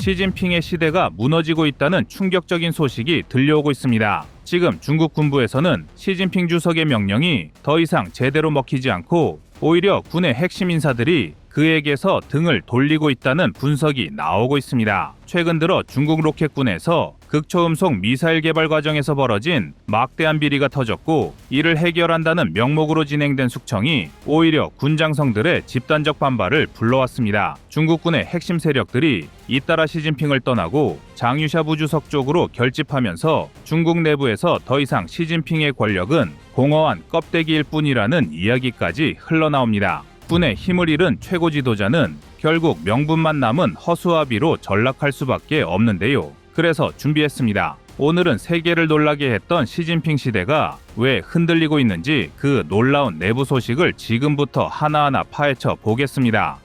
시진핑의 시대가 무너지고 있다는 충격적인 소식이 들려오고 있습니다. 지금 중국 군부에서는 시진핑 주석의 명령이 더 이상 제대로 먹히지 않고 오히려 군의 핵심 인사들이 그에게서 등을 돌리고 있다는 분석이 나오고 있습니다. 최근 들어 중국 로켓군에서 극초음속 미사일 개발 과정에서 벌어진 막대한 비리가 터졌고 이를 해결한다는 명목으로 진행된 숙청이 오히려 군장성들의 집단적 반발을 불러왔습니다. 중국군의 핵심 세력들이 잇따라 시진핑을 떠나고 장유샤 부주석 쪽으로 결집하면서 중국 내부에서 더 이상 시진핑의 권력은 공허한 껍데기일 뿐이라는 이야기까지 흘러나옵니다. 군의 힘을 잃은 최고 지도자는 결국 명분만 남은 허수아비로 전락할 수밖에 없는데요. 그래서 준비했습니다. 오늘은 세계를 놀라게 했던 시진핑 시대가 왜 흔들리고 있는지 그 놀라운 내부 소식을 지금부터 하나하나 파헤쳐 보겠습니다.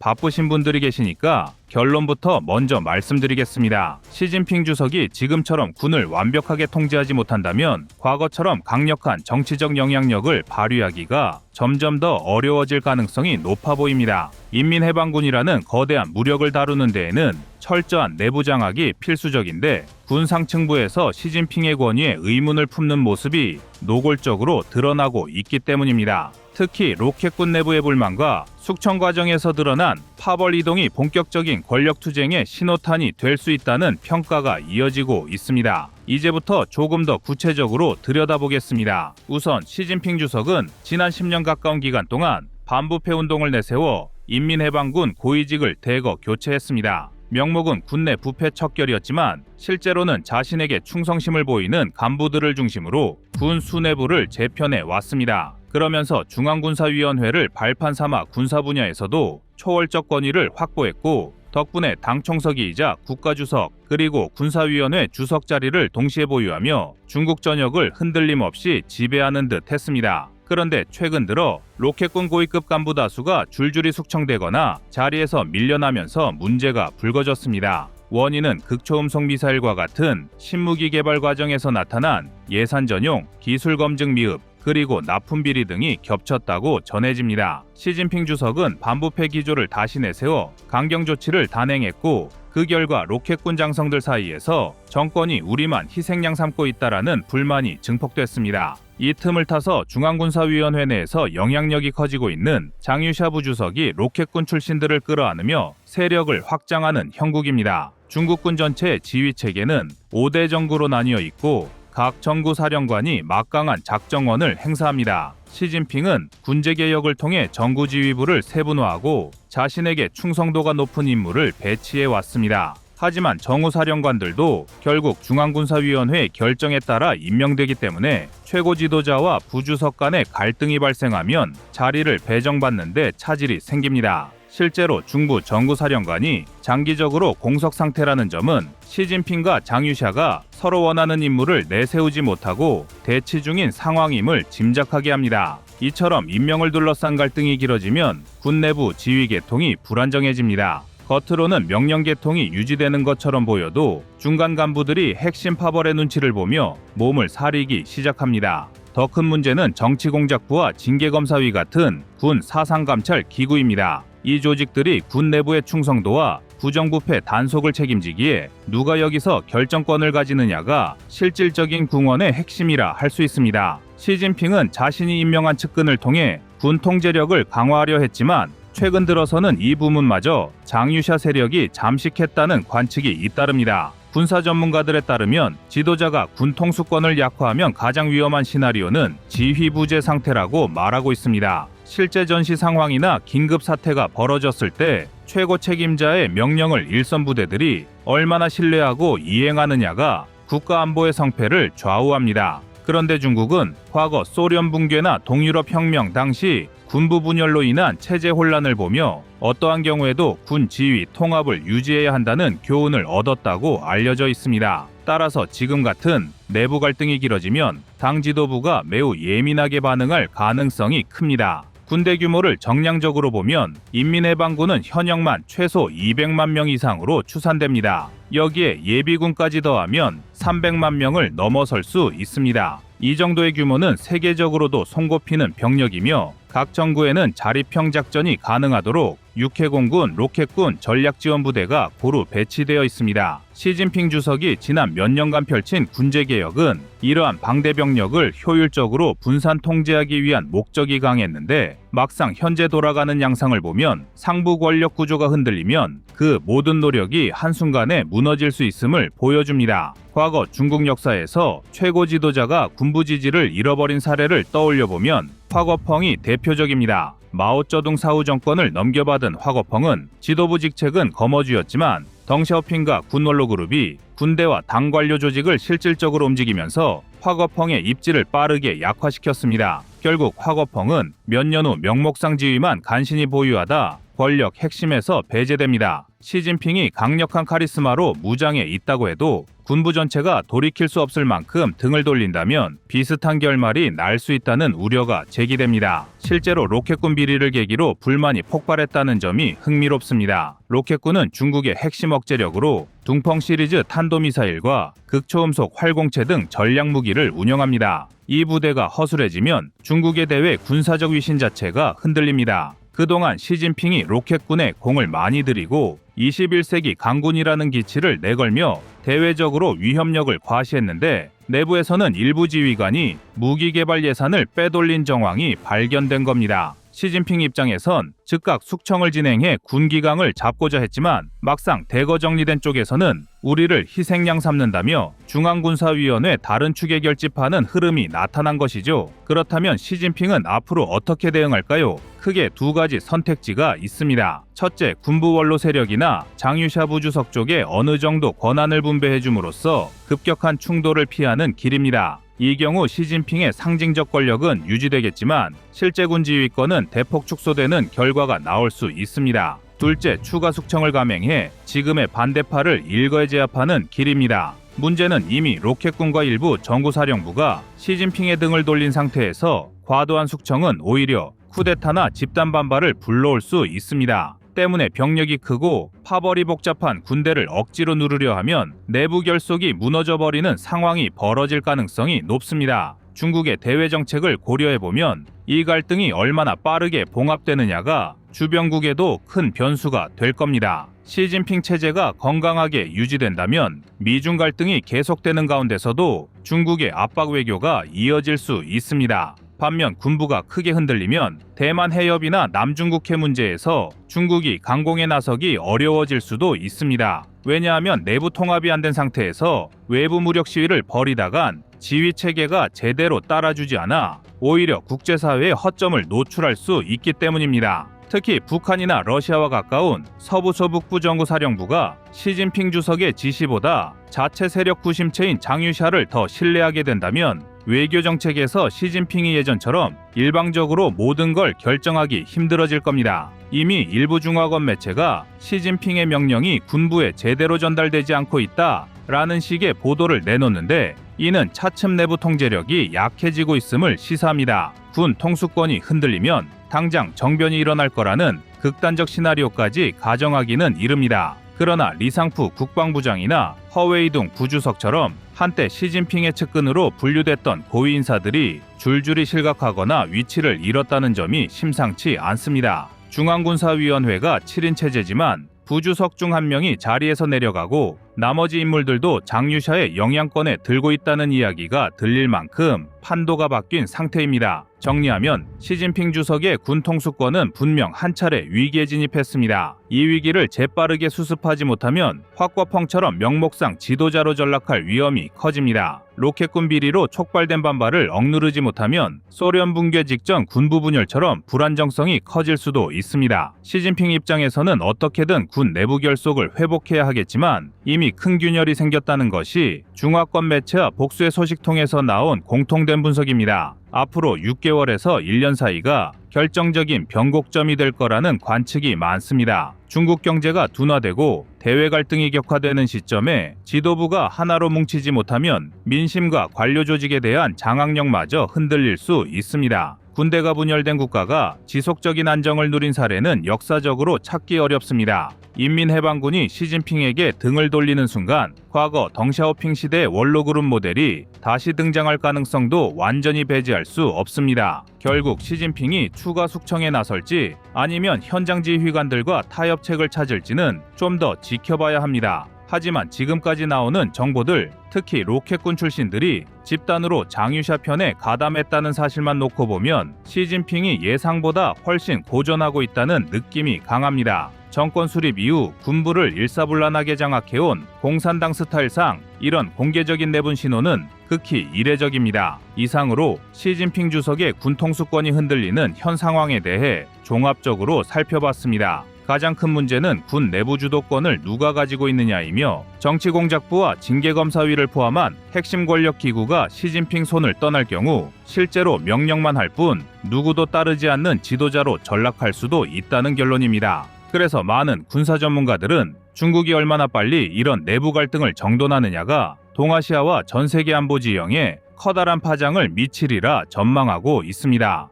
바쁘신 분들이 계시니까 결론부터 먼저 말씀드리겠습니다. 시진핑 주석이 지금처럼 군을 완벽하게 통제하지 못한다면 과거처럼 강력한 정치적 영향력을 발휘하기가 점점 더 어려워질 가능성이 높아 보입니다. 인민해방군이라는 거대한 무력을 다루는 데에는 철저한 내부 장악이 필수적인데 군 상층부에서 시진핑의 권위에 의문을 품는 모습이 노골적으로 드러나고 있기 때문입니다. 특히 로켓군 내부의 불만과 숙청 과정에서 드러난 파벌 이동이 본격적인 권력 투쟁의 신호탄이 될 수 있다는 평가가 이어지고 있습니다. 이제부터 조금 더 구체적으로 들여다보겠습니다. 우선 시진핑 주석은 지난 10년 가까운 기간 동안 반부패 운동을 내세워 인민해방군 고위직을 대거 교체했습니다. 명목은 군내 부패 척결이었지만 실제로는 자신에게 충성심을 보이는 간부들을 중심으로 군 수뇌부를 재편해 왔습니다. 그러면서 중앙군사위원회를 발판 삼아 군사 분야에서도 초월적 권위를 확보했고 덕분에 당 총석이이자 국가주석 그리고 군사위원회 주석 자리를 동시에 보유하며 중국 전역을 흔들림 없이 지배하는 듯 했습니다. 그런데 최근 들어 로켓군 고위급 간부 다수가 줄줄이 숙청되거나 자리에서 밀려나면서 문제가 불거졌습니다. 원인은 극초음속 미사일과 같은 신무기 개발 과정에서 나타난 예산 전용, 기술 검증 미흡, 그리고 납품 비리 등이 겹쳤다고 전해집니다. 시진핑 주석은 반부패 기조를 다시 내세워 강경 조치를 단행했고 그 결과 로켓군 장성들 사이에서 정권이 우리만 희생양 삼고 있다라는 불만이 증폭됐습니다. 이 틈을 타서 중앙군사위원회 내에서 영향력이 커지고 있는 장유샤 부주석이 로켓군 출신들을 끌어안으며 세력을 확장하는 형국입니다. 중국군 전체의 지휘 체계는 5대 정구로 나뉘어 있고 각 정구 사령관이 막강한 작정원을 행사합니다. 시진핑은 군제 개혁을 통해 정구 지휘부를 세분화하고 자신에게 충성도가 높은 인물을 배치해 왔습니다. 하지만 정우 사령관들도 결국 중앙군사위원회 결정에 따라 임명되기 때문에 최고 지도자와 부주석 간의 갈등이 발생하면 자리를 배정받는데 차질이 생깁니다. 실제로 중부 정구사령관이 장기적으로 공석 상태라는 점은 시진핑과 장유샤가 서로 원하는 인물을 내세우지 못하고 대치 중인 상황임을 짐작하게 합니다. 이처럼 임명을 둘러싼 갈등이 길어지면 군 내부 지휘 계통이 불안정해집니다. 겉으로는 명령 계통이 유지되는 것처럼 보여도 중간 간부들이 핵심 파벌의 눈치를 보며 몸을 사리기 시작합니다. 더 큰 문제는 정치공작부와 징계검사위 같은 군 사상감찰 기구입니다. 이 조직들이 군 내부의 충성도와 부정부패 단속을 책임지기에 누가 여기서 결정권을 가지느냐가 실질적인 궁원의 핵심이라 할 수 있습니다. 시진핑은 자신이 임명한 측근을 통해 군 통제력을 강화하려 했지만 최근 들어서는 이 부문마저 장유샤 세력이 잠식했다는 관측이 잇따릅니다. 군사 전문가들에 따르면 지도자가 군 통수권을 약화하면 가장 위험한 시나리오는 지휘부재 상태라고 말하고 있습니다. 실제 전시 상황이나 긴급 사태가 벌어졌을 때 최고 책임자의 명령을 일선 부대들이 얼마나 신뢰하고 이행하느냐가 국가 안보의 성패를 좌우합니다. 그런데 중국은 과거 소련 붕괴나 동유럽 혁명 당시 군부 분열로 인한 체제 혼란을 보며 어떠한 경우에도 군 지휘 통합을 유지해야 한다는 교훈을 얻었다고 알려져 있습니다. 따라서 지금 같은 내부 갈등이 길어지면 당 지도부가 매우 예민하게 반응할 가능성이 큽니다. 군대 규모를 정량적으로 보면 인민해방군은 현역만 최소 200만 명 이상으로 추산됩니다. 여기에 예비군까지 더하면 300만 명을 넘어설 수 있습니다. 이 정도의 규모는 세계적으로도 손꼽히는 병력이며 각 정구에는 자립형 작전이 가능하도록 육해공군, 로켓군 전략지원부대가 고루 배치되어 있습니다. 시진핑 주석이 지난 몇 년간 펼친 군제개혁은 이러한 방대병력을 효율적으로 분산 통제하기 위한 목적이 강했는데 막상 현재 돌아가는 양상을 보면 상부 권력 구조가 흔들리면 그 모든 노력이 한순간에 무너질 수 있음을 보여줍니다. 과거 중국 역사에서 최고 지도자가 군부 지지를 잃어버린 사례를 떠올려 보면 화거펑이 대표적입니다. 마오쩌둥 사후 정권을 넘겨받은 화거펑은 지도부 직책은 거머쥐였지만 덩샤오핑과 군원로 그룹이 군대와 당 관료 조직을 실질적으로 움직이면서 화거펑의 입지를 빠르게 약화시켰습니다. 결국 화거펑은 몇 년 후 명목상 지위만 간신히 보유하다 권력 핵심에서 배제됩니다. 시진핑이 강력한 카리스마로 무장에 있다고 해도 군부 전체가 돌이킬 수 없을 만큼 등을 돌린다면 비슷한 결말이 날 수 있다는 우려가 제기됩니다. 실제로 로켓군 비리를 계기로 불만이 폭발했다는 점이 흥미롭습니다. 로켓군은 중국의 핵심 억제력으로 둥펑 시리즈 탄도미사일과 극초음속 활공체 등 전략 무기를 운영합니다. 이 부대가 허술해지면 중국의 대외 군사적 위신 자체가 흔들립니다. 그동안 시진핑이 로켓군에 공을 많이 들이고 21세기 강군이라는 기치를 내걸며 대외적으로 위협력을 과시했는데 내부에서는 일부 지휘관이 무기 개발 예산을 빼돌린 정황이 발견된 겁니다. 시진핑 입장에선 즉각 숙청을 진행해 군기강을 잡고자 했지만 막상 대거 정리된 쪽에서는 우리를 희생양 삼는다며 중앙군사위원회 다른 축에 결집하는 흐름이 나타난 것이죠. 그렇다면 시진핑은 앞으로 어떻게 대응할까요? 크게 두 가지 선택지가 있습니다. 첫째, 군부 원로 세력이나 장유샤 부주석 쪽에 어느 정도 권한을 분배해 줌으로써 급격한 충돌을 피하는 길입니다. 이 경우 시진핑의 상징적 권력은 유지되겠지만 실제 군 지휘권은 대폭 축소되는 결과가 나올 수 있습니다. 둘째, 추가 숙청을 감행해 지금의 반대파를 일거에 제압하는 길입니다. 문제는 이미 로켓군과 일부 정구사령부가 시진핑의 등을 돌린 상태에서 과도한 숙청은 오히려 쿠데타나 집단 반발을 불러올 수 있습니다. 때문에 병력이 크고 파벌이 복잡한 군대를 억지로 누르려 하면 내부 결속이 무너져 버리는 상황이 벌어질 가능성이 높습니다. 중국의 대외 정책을 고려해 보면 이 갈등이 얼마나 빠르게 봉합되느냐가 주변국에도 큰 변수가 될 겁니다. 시진핑 체제가 건강하게 유지된다면 미중 갈등이 계속되는 가운데서도 중국의 압박 외교가 이어질 수 있습니다. 반면 군부가 크게 흔들리면 대만 해협이나 남중국해 문제에서 중국이 강공에 나서기 어려워질 수도 있습니다. 왜냐하면 내부 통합이 안 된 상태에서 외부 무력 시위를 벌이다간 지휘 체계가 제대로 따라주지 않아 오히려 국제사회의 허점을 노출할 수 있기 때문입니다. 특히 북한이나 러시아와 가까운 서부 서북부 정구 사령부가 시진핑 주석의 지시보다 자체 세력 구심체인 장유샤를 더 신뢰하게 된다면 외교 정책에서 시진핑이 예전처럼 일방적으로 모든 걸 결정하기 힘들어질 겁니다. 이미 일부 중화권 매체가 시진핑의 명령이 군부에 제대로 전달되지 않고 있다 라는 식의 보도를 내놓는데 이는 차츰 내부 통제력이 약해지고 있음을 시사합니다. 군 통수권이 흔들리면 당장 정변이 일어날 거라는 극단적 시나리오까지 가정하기는 이릅니다. 그러나 리상프 국방부장이나 허웨이둥 부주석처럼 한때 시진핑의 측근으로 분류됐던 고위 인사들이 줄줄이 실각하거나 위치를 잃었다는 점이 심상치 않습니다. 중앙군사위원회가 7인 체제지만 부주석 중 한 명이 자리에서 내려가고 나머지 인물들도 장유샤의 영향권에 들고 있다는 이야기가 들릴 만큼 판도가 바뀐 상태입니다. 정리하면 시진핑 주석의 군 통수권은 분명 한 차례 위기에 진입했습니다. 이 위기를 재빠르게 수습하지 못하면 확과펑처럼 명목상 지도자로 전락할 위험이 커집니다. 로켓군 비리로 촉발된 반발을 억누르지 못하면 소련 붕괴 직전 군부 분열처럼 불안정성이 커질 수도 있습니다. 시진핑 입장에서는 어떻게든 군 내부 결속을 회복해야 하겠지만 이미 큰 균열이 생겼다는 것이 중화권 매체와 복수의 소식통에서 나온 공통된 분석입니다. 앞으로 6개월에서 1년 사이가 결정적인 변곡점이 될 거라는 관측이 많습니다. 중국 경제가 둔화되고 대외 갈등이 격화되는 시점에 지도부가 하나로 뭉치지 못하면 민심과 관료 조직에 대한 장악력마저 흔들릴 수 있습니다. 군대가 분열된 국가가 지속적인 안정을 누린 사례는 역사적으로 찾기 어렵습니다. 인민해방군이 시진핑에게 등을 돌리는 순간 과거 덩샤오핑 시대의 원로그룹 모델이 다시 등장할 가능성도 완전히 배제할 수 없습니다. 결국 시진핑이 추가 숙청에 나설지 아니면 현장 지휘관들과 타협책을 찾을지는 좀 더 지켜봐야 합니다. 하지만 지금까지 나오는 정보들, 특히 로켓군 출신들이 집단으로 장유샤 편에 가담했다는 사실만 놓고 보면 시진핑이 예상보다 훨씬 고전하고 있다는 느낌이 강합니다. 정권 수립 이후 군부를 일사불란하게 장악해온 공산당 스타일상 이런 공개적인 내분 신호는 극히 이례적입니다. 이상으로 시진핑 주석의 군 통수권이 흔들리는 현 상황에 대해 종합적으로 살펴봤습니다. 가장 큰 문제는 군 내부 주도권을 누가 가지고 있느냐이며 정치공작부와 징계검사위를 포함한 핵심 권력 기구가 시진핑 손을 떠날 경우 실제로 명령만 할 뿐 누구도 따르지 않는 지도자로 전락할 수도 있다는 결론입니다. 그래서 많은 군사 전문가들은 중국이 얼마나 빨리 이런 내부 갈등을 정돈하느냐가 동아시아와 전 세계 안보 지형에 커다란 파장을 미치리라 전망하고 있습니다.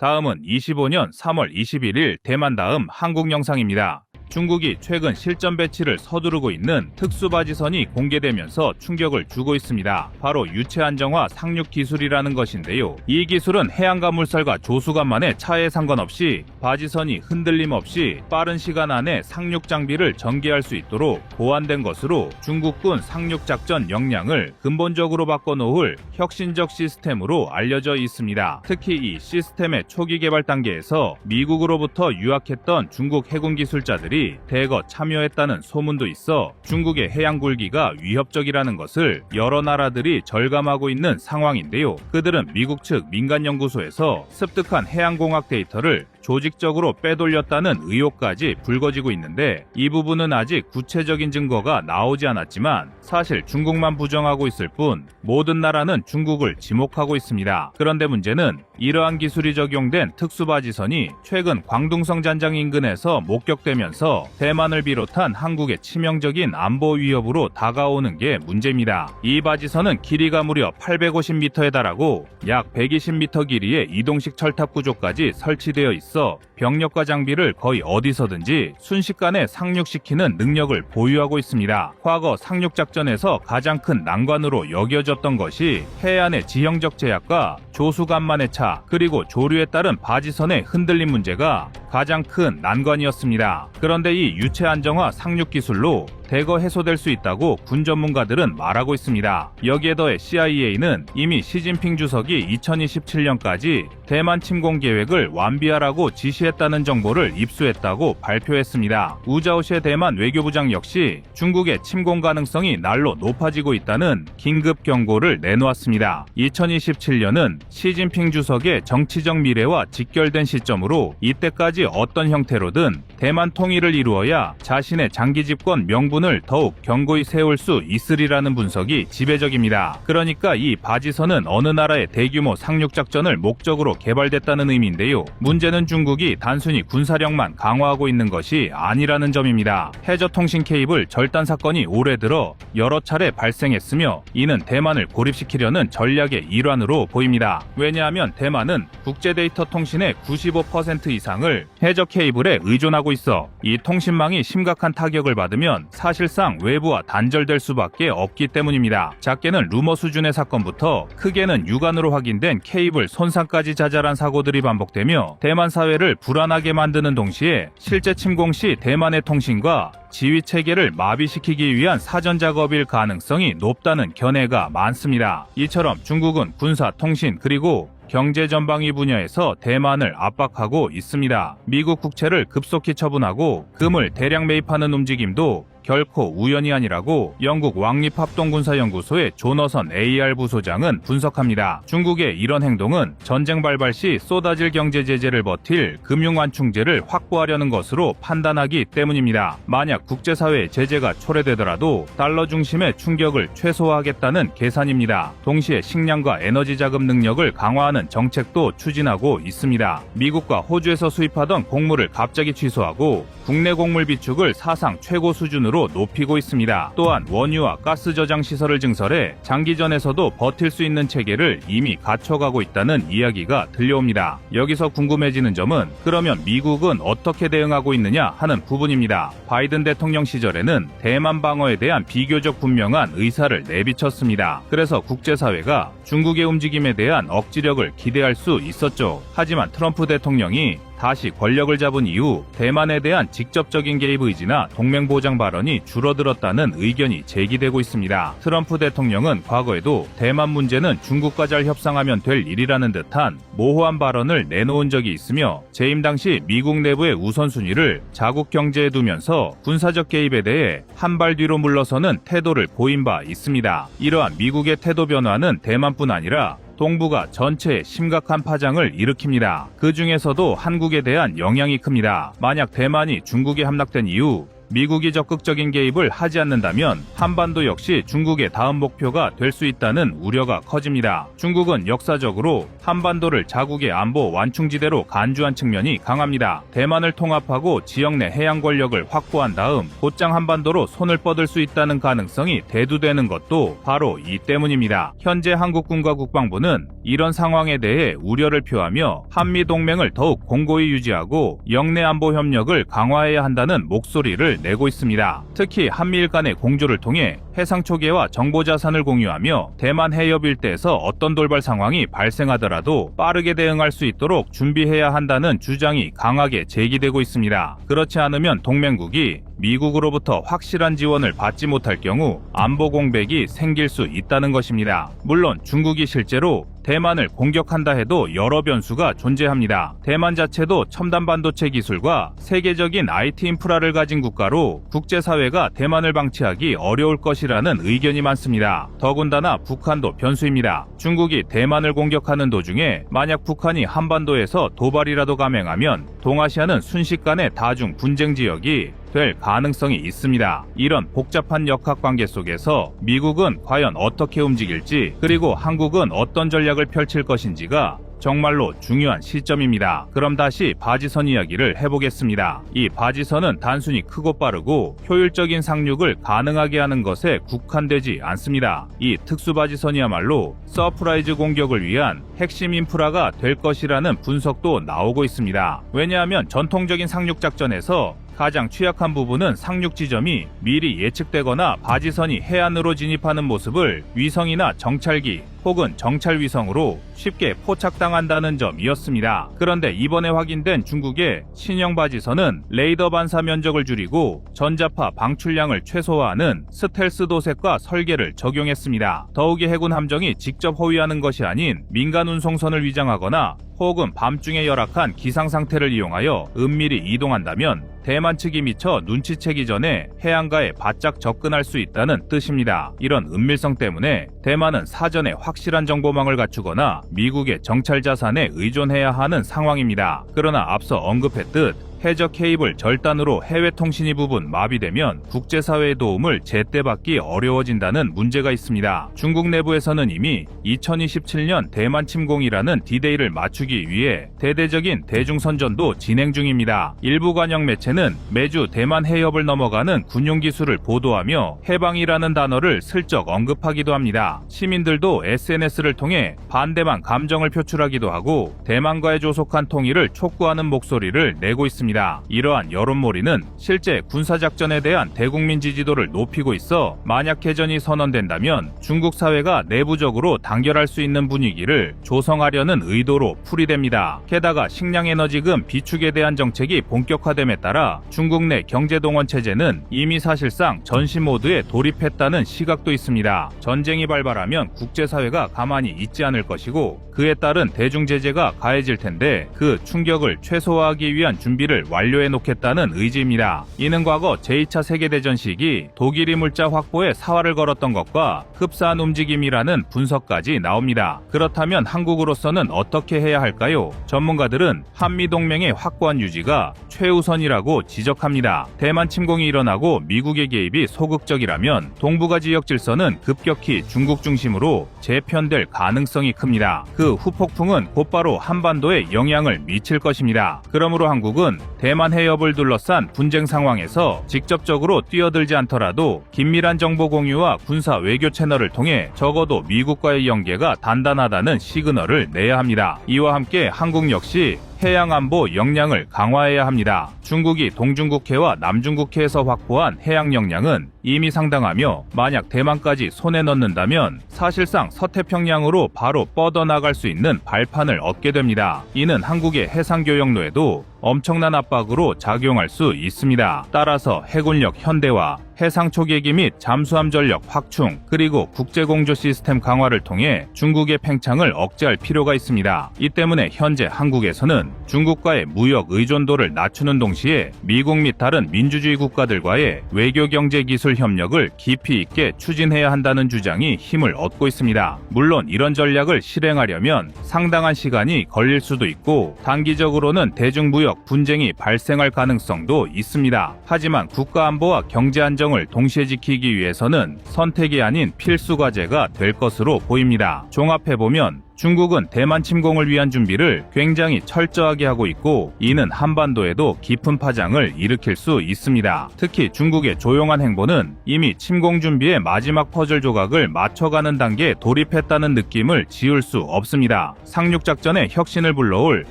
다음은 25년 3월 21일 대만 다음 한국 영상입니다. 중국이 최근 실전 배치를 서두르고 있는 특수바지선이 공개되면서 충격을 주고 있습니다. 바로 유체 안정화 상륙 기술이라는 것인데요. 이 기술은 해안가 물살과 조수간만의 차에 상관없이 바지선이 흔들림 없이 빠른 시간 안에 상륙 장비를 전개할 수 있도록 보완된 것으로 중국군 상륙 작전 역량을 근본적으로 바꿔놓을 혁신적 시스템으로 알려져 있습니다. 특히 이 시스템의 초기 개발 단계에서 미국으로부터 유학했던 중국 해군 기술자 들이 대거 참여했다는 소문도 있어 중국의 해양 굴기가 위협적이라는 것을 여러 나라들이 절감하고 있는 상황인데요. 그들은 미국 측 민간 연구소에서 습득한 해양공학 데이터를 조직적으로 빼돌렸다는 의혹까지 불거지고 있는데 이 부분은 아직 구체적인 증거가 나오지 않았지만 사실 중국만 부정하고 있을 뿐 모든 나라는 중국을 지목하고 있습니다. 그런데 문제는 이러한 기술이 적용된 특수바지선이 최근 광둥성 잔장 인근에서 목격되면서 대만을 비롯한 한국의 치명적인 안보 위협으로 다가오는 게 문제입니다. 이 바지선은 길이가 무려 850m에 달하고 약 120m 길이의 이동식 철탑 구조까지 설치되어 있어 병력과 장비를 거의 어디서든지 순식간에 상륙시키는 능력을 보유하고 있습니다. 과거 상륙 작전에서 가장 큰 난관으로 여겨졌던 것이 해안의 지형적 제약과 조수 간만의 차 그리고 조류에 따른 바지선의 흔들림 문제가 가장 큰 난관이었습니다. 그런데 이 유체 안정화 상륙 기술로 대거 해소될 수 있다고 군 전문가들은 말하고 있습니다. 여기에 더해 CIA는 이미 시진핑 주석이 2027년까지 대만 침공 계획을 완비하라고 지시했다는 정보를 입수했다고 발표했습니다. 우자오시의 대만 외교부장 역시 중국의 침공 가능성이 날로 높아지고 있다는 긴급 경고를 내놓았습니다. 2027년은 시진핑 주석의 정치적 미래와 직결된 시점으로 이때까지 어떤 형태로든 대만 통일을 이루어야 자신의 장기 집권 명분을 더욱 견고히 세울 수 있으리라는 분석이 지배적입니다. 그러니까 이 바지선은 어느 나라의 대규모 상륙 작전을 목적으로 개발됐다는 의미인데요. 문제는 중국이 단순히 군사력만 강화하고 있는 것이 아니라는 점입니다. 해저 통신 케이블 절단 사건이 올해 들어 여러 차례 발생했으며 이는 대만을 고립시키려는 전략의 일환으로 보입니다. 왜냐하면 대만은 국제 데이터 통신의 95% 이상을 해저 케이블에 의존하고 있어 이 통신망이 심각한 타격을 받으면 사실상 외부와 단절될 수밖에 없기 때문입니다. 작게는 루머 수준의 사건부터 크게는 육안으로 확인된 케이블 손상까지 자잘한 사고들이 반복되며 대만 사회를 불안하게 만드는 동시에 실제 침공 시 대만의 통신과 지휘 체계를 마비시키기 위한 사전 작업일 가능성이 높다는 견해가 많습니다. 이처럼 중국은 군사, 통신 그리고 경제 전방위 분야에서 대만을 압박하고 있습니다. 미국 국채를 급속히 처분하고 금을 대량 매입하는 움직임도 결코 우연이 아니라고 영국 왕립합동군사연구소의 조너선 AR 부소장은 분석합니다. 중국의 이런 행동은 전쟁 발발 시 쏟아질 경제 제재를 버틸 금융 완충제를 확보하려는 것으로 판단하기 때문입니다. 만약 국제사회의 제재가 초래되더라도 달러 중심의 충격을 최소화하겠다는 계산입니다. 동시에 식량과 에너지 자금 능력을 강화하는 정책도 추진하고 있습니다. 미국과 호주에서 수입하던 곡물을 갑자기 취소하고 국내 곡물 비축을 사상 최고 수준으로 높이고 있습니다. 또한 원유와 가스 저장 시설을 증설해 장기전에서도 버틸 수 있는 체계를 이미 갖춰가고 있다는 이야기가 들려옵니다. 여기서 궁금해지는 점은 그러면 미국은 어떻게 대응하고 있느냐 하는 부분입니다. 바이든 대통령 시절에는 대만 방어에 대한 비교적 분명한 의사를 내비쳤습니다. 그래서 국제사회가 중국의 움직임에 대한 억지력을 기대할 수 있었죠. 하지만 트럼프 대통령이 다시 권력을 잡은 이후 대만에 대한 직접적인 개입 의지나 동맹 보장 발언이 줄어들었다는 의견이 제기되고 있습니다. 트럼프 대통령은 과거에도 대만 문제는 중국과 잘 협상하면 될 일이라는 듯한 모호한 발언을 내놓은 적이 있으며 재임 당시 미국 내부의 우선순위를 자국 경제에 두면서 군사적 개입에 대해 한 발 뒤로 물러서는 태도를 보인 바 있습니다. 이러한 미국의 태도 변화는 대만뿐 아니라 동북아 전체에 심각한 파장을 일으킵니다. 그 중에서도 한국에 대한 영향이 큽니다. 만약 대만이 중국에 함락된 이후 미국이 적극적인 개입을 하지 않는다면 한반도 역시 중국의 다음 목표가 될 수 있다는 우려가 커집니다. 중국은 역사적으로 한반도를 자국의 안보 완충지대로 간주한 측면이 강합니다. 대만을 통합하고 지역 내 해양 권력을 확보한 다음 곧장 한반도로 손을 뻗을 수 있다는 가능성이 대두되는 것도 바로 이 때문입니다. 현재 한국군과 국방부는 이런 상황에 대해 우려를 표하며 한미 동맹을 더욱 공고히 유지하고 영내 안보 협력을 강화해야 한다는 목소리를 내고 있습니다. 특히 한미일 간의 공조를 통해 해상 초계와 정보 자산을 공유하며 대만 해협 일대에서 어떤 돌발 상황이 발생하더라도 빠르게 대응할 수 있도록 준비해야 한다는 주장이 강하게 제기되고 있습니다. 그렇지 않으면 동맹국이 미국으로부터 확실한 지원을 받지 못할 경우 안보 공백이 생길 수 있다는 것입니다. 물론 중국이 실제로 대만을 공격한다 해도 여러 변수가 존재합니다. 대만 자체도 첨단 반도체 기술과 세계적인 IT 인프라를 가진 국가로 국제사회가 대만을 방치하기 어려울 것 이라는 의견이 많습니다. 더군다나 북한도 변수입니다. 중국이 대만을 공격하는 도중에 만약 북한이 한반도에서 도발이라도 감행하면 동아시아는 순식간에 다중 분쟁 지역이 될 가능성이 있습니다. 이런 복잡한 역학 관계 속에서 미국은 과연 어떻게 움직일지 그리고 한국은 어떤 전략을 펼칠 것인지가 정말로 중요한 시점입니다. 그럼 다시 바지선 이야기를 해보겠습니다. 이 바지선은 단순히 크고 빠르고 효율적인 상륙을 가능하게 하는 것에 국한되지 않습니다. 이 특수 바지선이야말로 서프라이즈 공격을 위한 핵심 인프라가 될 것이라는 분석도 나오고 있습니다. 왜냐하면 전통적인 상륙 작전에서 가장 취약한 부분은 상륙 지점이 미리 예측되거나 바지선이 해안으로 진입하는 모습을 위성이나 정찰기 혹은 정찰 위성으로 쉽게 포착당한다는 점이었습니다. 그런데 이번에 확인된 중국의 신형 바지선은 레이더 반사 면적을 줄이고 전자파 방출량을 최소화하는 스텔스 도색과 설계를 적용했습니다. 더욱이 해군 함정이 직접 호위하는 것이 아닌 민간 운송선을 위장하거나 혹은 밤중에 열악한 기상 상태를 이용하여 은밀히 이동한다면 대만 측이 미처 눈치채기 전에 해안가에 바짝 접근할 수 있다는 뜻입니다. 이런 은밀성 때문에 대만은 사전에 확 실한 정보망을 갖추거나 미국의 정찰 자산에 의존해야 하는 상황입니다. 그러나 앞서 언급했듯 해적 개입을 절단으로 해외 통신이 부분 마비되면 국제사회의 도움을 제때 받기 어려워진다는 문제가 있습니다. 중국 내부에서는 이미 2027년 대만 침공이라는 디데이를 맞추기 위해 대대적인 대중선전도 진행 중입니다. 일부 관영 매체는 매주 대만 해협을 넘어가는 군용 기술을 보도하며 해방이라는 단어를 슬쩍 언급하기도 합니다. 시민들도 SNS를 통해 반대만 감정을 표출하기도 하고 대만과의 조속한 통일을 촉구하는 목소리를 내고 있습니다. 있습니다. 이러한 여론몰이는 실제 군사작전에 대한 대국민 지지도를 높이고 있어 만약 개전이 선언된다면 중국 사회가 내부적으로 단결할 수 있는 분위기를 조성하려는 의도로 풀이됩니다. 게다가 식량에너지금 비축에 대한 정책이 본격화됨에 따라 중국 내 경제동원 체제는 이미 사실상 전시 모드에 돌입했다는 시각도 있습니다. 전쟁이 발발하면 국제사회가 가만히 있지 않을 것이고 그에 따른 대중 제재가 가해질 텐데 그 충격을 최소화하기 위한 준비를 완료해 놓겠다는 의지입니다. 이는 과거 제2차 세계대전 시기 독일이 물자 확보에 사활을 걸었던 것과 흡사한 움직임이라는 분석까지 나옵니다. 그렇다면 한국으로서는 어떻게 해야 할까요? 전문가들은 한미동맹의 확고한 유지가 최우선이라고 지적합니다. 대만 침공이 일어나고 미국의 개입이 소극적이라면 동북아 지역 질서는 급격히 중국 중심으로 재편될 가능성이 큽니다. 그 후폭풍은 곧바로 한반도에 영향을 미칠 것입니다. 그러므로 한국은 대만 해협을 둘러싼 분쟁 상황에서 직접적으로 뛰어들지 않더라도 긴밀한 정보 공유와 군사 외교 채널을 통해 적어도 미국과의 연계가 단단하다는 시그널을 내야 합니다. 이와 함께 한국 역시 해양 안보 역량을 강화해야 합니다. 중국이 동중국해와 남중국해에서 확보한 해양 역량은 이미 상당하며 만약 대만까지 손에 넣는다면 사실상 서태평양으로 바로 뻗어나갈 수 있는 발판을 얻게 됩니다. 이는 한국의 해상 교역로에도 엄청난 압박으로 작용할 수 있습니다. 따라서 해군력 현대화, 해상 초계기 및 잠수함 전력 확충, 그리고 국제공조 시스템 강화를 통해 중국의 팽창을 억제할 필요가 있습니다. 이 때문에 현재 한국에서는 중국과의 무역 의존도를 낮추는 동시에 미국 및 다른 민주주의 국가들과의 외교 경제 기술 협력을 깊이 있게 추진해야 한다는 주장이 힘을 얻고 있습니다. 물론 이런 전략을 실행하려면 상당한 시간이 걸릴 수도 있고 단기적으로는 대중무역 분쟁이 발생할 가능성도 있습니다. 하지만 국가 안보와 경제 안정을 동시에 지키기 위해서는 선택이 아닌 필수 과제가 될 것으로 보입니다. 종합해보면 중국은 대만 침공을 위한 준비를 굉장히 철저하게 하고 있고 이는 한반도에도 깊은 파장을 일으킬 수 있습니다. 특히 중국의 조용한 행보는 이미 침공 준비의 마지막 퍼즐 조각을 맞춰가는 단계에 돌입했다는 느낌을 지울 수 없습니다. 상륙 작전의 혁신을 불러올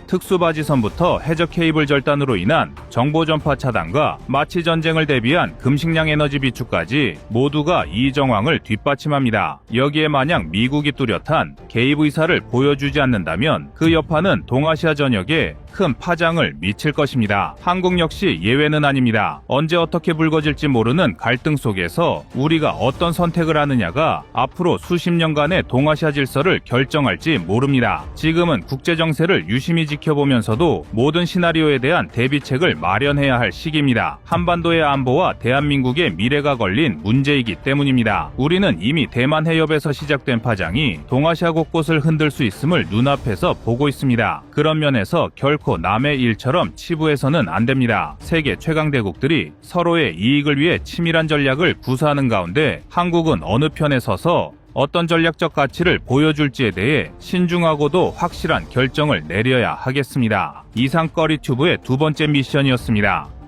특수바지선부터 해적 케이블 절단으로 인한 정보 전파 차단과 마치 전쟁을 대비한 금식량 에너지 비축까지 모두가 이 정황을 뒷받침합니다. 여기에 만약 미국이 뚜렷한 개입 의사를 보여주지 않는다면 그 여파는 동아시아 전역에 큰 파장을 미칠 것입니다. 한국 역시 예외는 아닙니다. 언제 어떻게 불거질지 모르는 갈등 속에서 우리가 어떤 선택을 하느냐가 앞으로 수십 년간의 동아시아 질서를 결정할지 모릅니다. 지금은 국제 정세를 유심히 지켜보면서도 모든 시나리오에 대한 대비책을 마련해야 할 시기입니다. 한반도의 안보와 대한민국의 미래가 걸린 문제이기 때문입니다. 우리는 이미 대만 해협에서 시작된 파장이 동아시아 곳곳을 흔들 수 있음을 눈앞에서 보고 있습니다. 그런 면에서 결코 남의 일처럼 치부해서는 안 됩니다. 세계 최강대국들이 서로의 이익을 위해 치밀한 전략을 구사하는 가운데 한국은 어느 편에 서서 어떤 전략적 가치를 보여줄지에 대해 신중하고도 확실한 결정을 내려야 하겠습니다. 이상 꺼리 튜브의 두 번째 미션이었습니다.